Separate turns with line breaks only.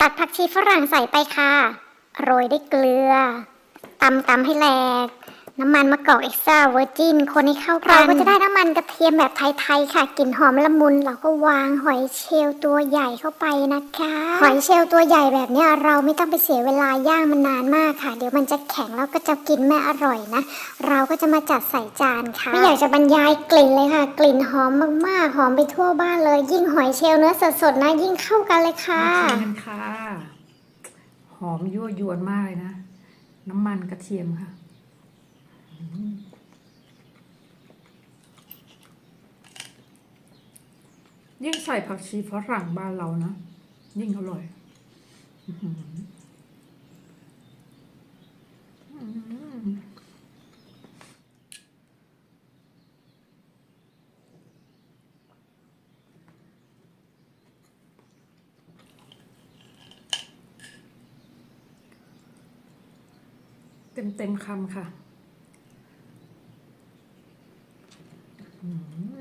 ตัดผักชีฝรั่งใส่ไปค่ะ โรยด้วยเกลือตำตำให้แหลก น้ำมันมะกอกเอ็กซ์ตร้าเวอร์จินคนให้เข้ากันเราก็จะได้น้ำมันกระเทียมแบบไทยๆค่ะกลิ่นหอมละมุนเราก็วางหอยเชลล์ตัวใหญ่เข้าไปนะคะ หอยเชลล์ตัวใหญ่แบบนี้เราไม่ต้องไปเสียเวลาย่างมันนานมากค่ะ เดี๋ยวมันจะแข็งแล้วก็จะกินไม่อร่อยนะ เราก็จะมาจัดใส่จานค่ะไม่อยากจะบรรยายกลิ่นเลยค่ะ กลิ่นหอมมากๆหอมไปทั่วบ้านเลย ยิ่งหอยเชลล์เนื้อสดๆนะยิ่งเข้ากันเลยค่ะ
มานค่ะหอมยั่วยวนมากเลยนะ น้ำมันกระเทียมค่ะ ยิ่งใส่ผักชีฝรั่งบ้านเรานะ ยิ่งอร่อยเต็มเต็มๆคำค่ะ Mm -hmm.